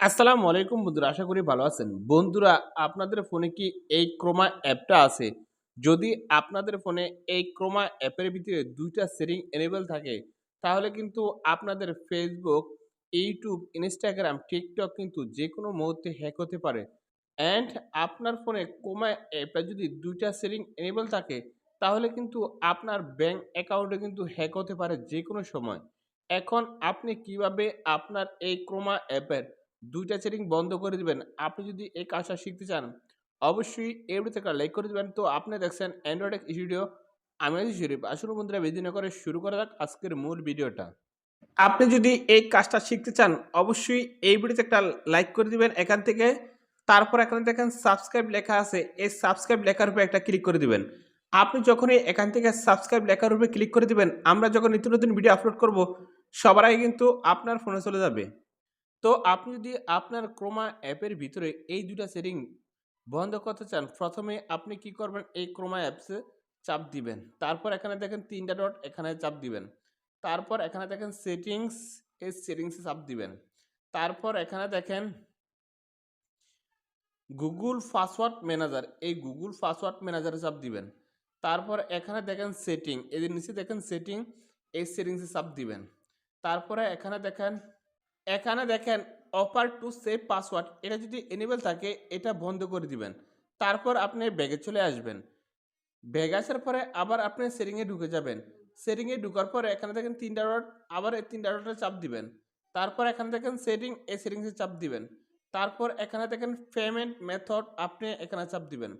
আসসালামু আলাইকুম বন্ধুরা, আশা করি ভালো আছেন। বন্ধুরা, আপনাদের ফোনে কি এই ক্রোমা অ্যাপটা আছে? যদি আপনাদের ফোনে এই ক্রোমা অ্যাপের ভিতরে দুইটা সেটিং এনেবল থাকে, তাহলে কিন্তু আপনাদের ফেসবুক ইউটিউব ইনস্টাগ্রাম টিকটক কিন্তু যে কোনো মুহূর্তে হ্যাক হতে পারে। অ্যান্ড আপনার ফোনে ক্রোমা অ্যাপটা যদি দুইটা সেটিং এনেবল থাকে, তাহলে কিন্তু আপনার ব্যাংক অ্যাকাউন্টে কিন্তু হ্যাক হতে পারে যে কোনো সময়। এখন আপনি কীভাবে আপনার এই ক্রোমা অ্যাপের ২ টা সেটিং বন্ধ করে দিবেন। আপনি যদি এই কাজটা শিখতে চান, অবশ্যই এই ভিডিওতে একটা লাইক করে দিবেন। তো আপনি দেখছেন অ্যান্ড্রয়েড স্টুডিও। আমি আছি শরীফ। আসুন বন্ধুরা বেশি না করে শুরু করা যাক আজকের মূল ভিডিওটা। আপনি যদি এই কাজটা শিখতে চান, অবশ্যই এই ভিডিওতে একটা লাইক করে দিবেন এখান থেকে। তারপর এখানে দেখেন সাবস্ক্রাইব লেখা আছে। এই সাবস্ক্রাইব লেখার উপরে একটা ক্লিক করে দিবেন। আপনি যখনই এখান থেকে সাবস্ক্রাইব লেখার উপরে ক্লিক করে দিবেন, আমরা যখন নিত্য নতুন ভিডিও আপলোড করব, সবার আগে কিন্তু আপনার ফোনে চলে যাবে। তো আপনি যদি আপনার ক্রোমা অ্যাপের ভিতরে এই ২ টা সেটিং বন্ধ করতে চান, প্রথমে আপনি কি করবেন এই ক্রোমা অ্যাপসে চাপ দিবেন। তারপর এখানে দেখেন তিনটা ডট এখানে চাপ দিবেন। তারপর এখানে দেখেন সেটিংস, এই সেটিংসে চাপ দিবেন। তারপর এখানে দেখেন গুগল পাসওয়ার্ড ম্যানেজার, এই গুগল পাসওয়ার্ড ম্যানেজারে চাপ দিবেন। তারপর এখানে দেখেন সেটিং, এদের নিচে দেখেন সেটিং, এই সেটিংসে চাপ দিবেন। তারপরে এখানে দেখেন এখানে দেখেন অফার টু সেভ পাসওয়ার্ড এটা যদি এনেবেল থাকে, এটা বন্ধ করে দিবেন। তারপর আপনি ব্যাগে চলে আসবেন। ব্যাগ আসার পরে আবার আপনি সেটিংয়ে ঢুকে যাবেন। সেটিংয়ে ঢুকার পরে এখানে দেখেন তিনটা ডট আবার এই তিনটা ডটে চাপ দিবেন। তারপর এখানে দেখেন সেটিং এই সেটিংসে চাপ দিবেন। তারপর এখানে দেখেন পেমেন্ট মেথড আপনি এখানে চাপ দিবেন।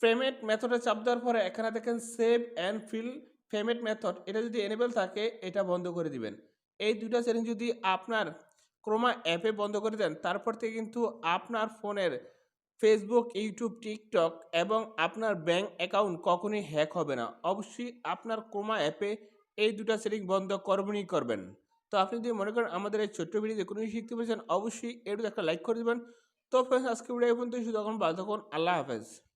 পেমেন্ট মেথডে চাপ দেওয়ার পরে এখানে দেখেন save and fill payment method এটা যদি এনেবেল থাকে, এটা বন্ধ করে দিবেন। এই দুটা সেটিং যদি আপনার ক্রোমা অ্যাপে বন্ধ করে দেন, তারপর থেকে কিন্তু আপনার ফোনের ফেসবুক ইউটিউব টিকটক এবং আপনার ব্যাঙ্ক অ্যাকাউন্ট কখনোই হ্যাক হবে না। অবশ্যই আপনার ক্রোমা অ্যাপে এই দুটা সেটিং বন্ধ করবেনই করবেন। তো আপনি যদি মনে করেন আমাদের এই ছোট্ট ভিডিওতে কোনো কিছু শিখতে পেরেছেন, অবশ্যই এটু একটা লাইক করে দেবেন। তো ফ্রেন্ডস আজকে ভিডিও পর্যন্ত শুধু তখন ভালো থাকুন। আল্লাহ হাফেজ।